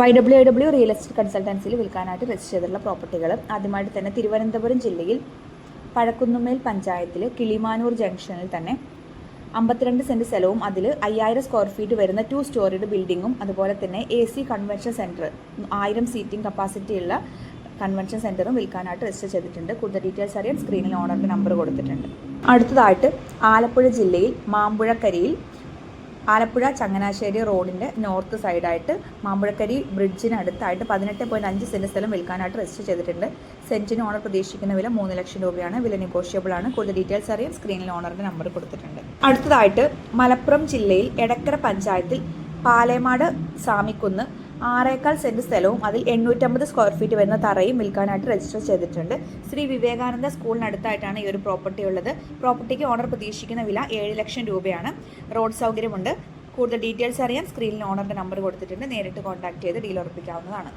Y W I W real estate കൺസൾട്ടൻസിയിൽ വിൽക്കാനായിട്ട് register ചെയ്തിട്ടുള്ള പ്രോപ്പർട്ടികൾ ആദ്യമായിട്ട് തന്നെ തിരുവനന്തപുരം ജില്ലയിൽ പഴക്കുന്നുമേൽ പഞ്ചായത്തിൽ കിളിമാനൂർ ജംഗ്ഷനിൽ തന്നെ അമ്പത്തിരണ്ട് സെന്റ് സ്ഥലവും അതിൽ അയ്യായിരം സ്ക്വയർ ഫീറ്റ് വരുന്ന ടു സ്റ്റോറിഡ് ബിൽഡിങ്ങും അതുപോലെ തന്നെ എ സി കൺവെൻഷൻ സെന്റർ ആയിരം സീറ്റിംഗ് കപ്പാസിറ്റിയുള്ള കൺവെൻഷൻ സെന്ററും വിൽക്കാനായിട്ട് രജിസ്റ്റർ ചെയ്തിട്ടുണ്ട്. കൂടുതൽ ഡീറ്റെയിൽസ് അറിയാൻ സ്ക്രീനിൽ ഓണറിന്റെ നമ്പർ കൊടുത്തിട്ടുണ്ട്. അടുത്തതായിട്ട് ആലപ്പുഴ ജില്ലയിൽ മാമ്പുഴക്കരിയിൽ ആലപ്പുഴ ചങ്ങനാശ്ശേരി റോഡിന്റെ നോർത്ത് സൈഡായിട്ട് മാമ്പുഴക്കരി ബ്രിഡ്ജിനടുത്തായിട്ട് പതിനെട്ട് പോയിന്റ് അഞ്ച് സെന്റ് സ്ഥലം വിൽക്കാനായിട്ട് രജിസ്റ്റർ ചെയ്തിട്ടുണ്ട്. സെന്റിന് ഓണർ പ്രതീക്ഷിക്കുന്ന വില മൂന്ന് ലക്ഷം രൂപയാണ്. വില നെഗോഷ്യബിൾ ആണ്. കൂടുതൽ ഡീറ്റെയിൽസ് അറിയാൻ സ്ക്രീനിൽ ഓണറിന്റെ നമ്പർ കൊടുത്തിട്ടുണ്ട്. അടുത്തതായിട്ട് മലപ്പുറം ജില്ലയിൽ എടക്കര പഞ്ചായത്തിൽ പാലേമാട് സാമിക്കുന്ന് ആറേക്കാൽ സെന്റ് സ്ഥലവും അതിൽ എണ്ണൂറ്റമ്പത് സ്ക്വയർ ഫീറ്റ് വരുന്ന തറയും വിൽക്കാനായിട്ട് രജിസ്റ്റർ ചെയ്തിട്ടുണ്ട്. ശ്രീ വിവേകാനന്ദ സ്കൂളിനടുത്തായിട്ടാണ് ഈ ഒരു പ്രോപ്പർട്ടി ഉള്ളത്. പ്രോപ്പർട്ടിക്ക് ഓണർ പ്രതീക്ഷിക്കുന്ന വില ഏഴ് ലക്ഷം രൂപയാണ്. റോഡ് സൗകര്യമുണ്ട്. കൂടുതൽ ഡീറ്റെയിൽസ് അറിയാൻ സ്ക്രീനിൽ ഓണറിന്റെ നമ്പർ കൊടുത്തിട്ടുണ്ട്. നേരിട്ട് കോൺടാക്ട് ചെയ്ത് ഡീൽ ഉറപ്പിക്കാവുന്നതാണ്.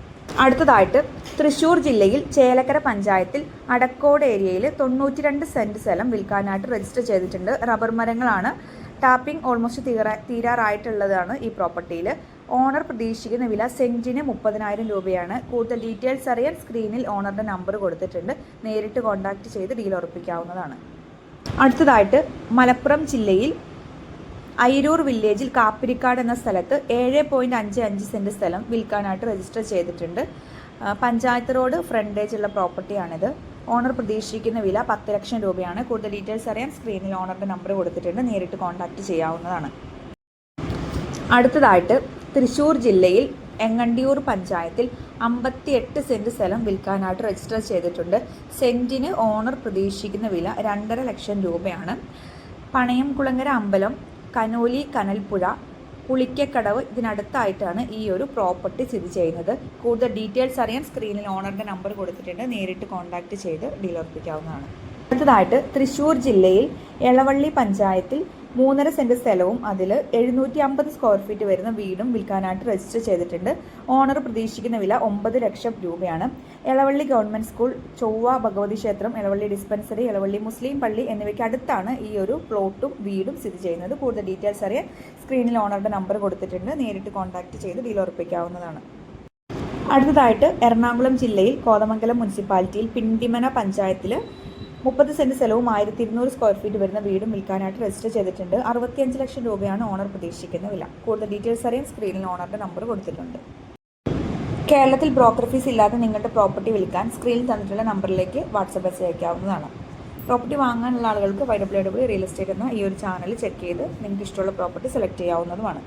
അടുത്തതായിട്ട് തൃശ്ശൂർ ജില്ലയിൽ ചേലക്കര പഞ്ചായത്തിൽ അടക്കോട് ഏരിയയിൽ തൊണ്ണൂറ്റി രണ്ട് സെന്റ് സ്ഥലം വിൽക്കാനായിട്ട് രജിസ്റ്റർ ചെയ്തിട്ടുണ്ട്. റബ്ബർ മരങ്ങളാണ്. ടാപ്പിംഗ് ഓൾമോസ്റ്റ് തീരാ തീരാറായിട്ടുള്ളതാണ് ഈ പ്രോപ്പർട്ടിയിൽ ഓണർ പ്രതീക്ഷിക്കുന്ന വില സെന്റിന് മുപ്പതിനായിരം രൂപയാണ്. കൂടുതൽ ഡീറ്റെയിൽസ് അറിയാൻ സ്ക്രീനിൽ ഓണറുടെ നമ്പർ കൊടുത്തിട്ടുണ്ട്. നേരിട്ട് കോൺടാക്ട് ചെയ്ത് ഡീൽ ഉറപ്പിക്കാവുന്നതാണ്. അടുത്തതായിട്ട് മലപ്പുറം ജില്ലയിൽ ഐരൂർ വില്ലേജിൽ കാപ്പിരിക്കാട് എന്ന സ്ഥലത്ത് ഏഴ് പോയിന്റ് അഞ്ച് അഞ്ച് സെന്റ് സ്ഥലം വിൽക്കാനായിട്ട് രജിസ്റ്റർ ചെയ്തിട്ടുണ്ട്. പഞ്ചായത്ത് റോഡ് ഫ്രണ്ടേജ് ഉള്ള പ്രോപ്പർട്ടിയാണിത് ഓണർ പ്രതീക്ഷിക്കുന്ന വില പത്ത് ലക്ഷം രൂപയാണ്. കൂടുതൽ ഡീറ്റെയിൽസ് അറിയാൻ സ്ക്രീനിൽ ഓണറുടെ നമ്പർ കൊടുത്തിട്ടുണ്ട്. നേരിട്ട് കോൺടാക്ട് ചെയ്യാവുന്നതാണ്. അടുത്തതായിട്ട് തൃശ്ശൂർ ജില്ലയിൽ എങ്ങണ്ടിയൂർ പഞ്ചായത്തിൽ അമ്പത്തിയെട്ട് സെന്റ് സ്ഥലം വിൽക്കാനായിട്ട് രജിസ്റ്റർ ചെയ്തിട്ടുണ്ട്. സെന്റിന് ഓണർ പ്രതീക്ഷിക്കുന്ന വില രണ്ടര ലക്ഷം രൂപയാണ്. പണയംകുളങ്ങര അമ്പലം കനോലി കനൽപ്പുഴ പുളിക്കക്കടവ് ഇതിനടുത്തായിട്ടാണ് ഈ ഒരു പ്രോപ്പർട്ടി സ്ഥിതി ചെയ്യുന്നത്. കൂടുതൽ ഡീറ്റെയിൽസ് അറിയാൻ സ്ക്രീനിൽ ഓണറിന്റെ നമ്പർ കൊടുത്തിട്ടുണ്ട്. നേരിട്ട് കോൺടാക്ട് ചെയ്ത് ഡീൽ ഉറപ്പിക്കാവുന്നതാണ്. അടുത്തതായിട്ട് തൃശ്ശൂർ ജില്ലയിൽ എളവള്ളി പഞ്ചായത്തിൽ മൂന്നര സെന്റ് സ്ഥലവും അതിൽ എഴുന്നൂറ്റി അമ്പത് സ്ക്വയർ ഫീറ്റ് വരുന്ന വീടും വിൽക്കാനായിട്ട് രജിസ്റ്റർ ചെയ്തിട്ടുണ്ട്. ഓണർ പ്രതീക്ഷിക്കുന്ന വില ഒമ്പത് ലക്ഷം രൂപയാണ്. ഇളവള്ളി ഗവൺമെന്റ് സ്കൂൾ ചൊവ്വ ഭഗവതി ക്ഷേത്രം ഇളവള്ളി ഡിസ്പെൻസറി ഇളവള്ളി മുസ്ലിം പള്ളി എന്നിവയ്ക്ക് അടുത്താണ് ഈ ഒരു പ്ലോട്ടും വീടും സ്ഥിതി ചെയ്യുന്നത്. കൂടുതൽ ഡീറ്റെയിൽസ് അറിയാൻ സ്ക്രീനിൽ ഓണറുടെ നമ്പർ കൊടുത്തിട്ടുണ്ട്. നേരിട്ട് കോൺടാക്ട് ചെയ്ത് ഡീൽ ഉറപ്പിക്കാവുന്നതാണ്. അടുത്തതായിട്ട് എറണാകുളം ജില്ലയിൽ കോതമംഗലം മുനിസിപ്പാലിറ്റിയിൽ പിണ്ടിമന പഞ്ചായത്തിൽ മുപ്പത് സെന്റ് സ്ഥലവും ആയിരത്തി ഇരുന്നൂറ് സ്ക്വയർ ഫീറ്റ് വരുന്ന വീടും വിൽക്കാനായിട്ട് രജിസ്റ്റർ ചെയ്തിട്ടുണ്ട്. അറുപത്തിയഞ്ച് ലക്ഷം രൂപയാണ് ഓണർ പ്രതീക്ഷിക്കുന്ന വില. കൂടുതൽ ഡീറ്റെയിൽസ് അറിയാൻ സ്ക്രീനിൽ ഓണറുടെ നമ്പർ കൊടുത്തിട്ടുണ്ട്. കേരളത്തിൽ ബ്രോക്കർ ഫീസ് ഇല്ലാതെ നിങ്ങളുടെ പ്രോപ്പർട്ടി വിൽക്കാൻ സ്ക്രീനിൽ തന്നിട്ടുള്ള നമ്പറിലേക്ക് വാട്സപ്പ് മെസ്സേജ് അയക്കാവുന്നതാണ്. പ്രോപ്പർട്ടി വാങ്ങാനുള്ള ആളുകൾക്ക് Y W W real estate എന്ന ഈ ഒരു ചാനൽ ചെക്ക് ചെയ്ത് നിങ്ങൾക്ക് ഇഷ്ടമുള്ള പ്രോപ്പർട്ടി സെലക്ട് ചെയ്യാവുന്നതുമാണ്.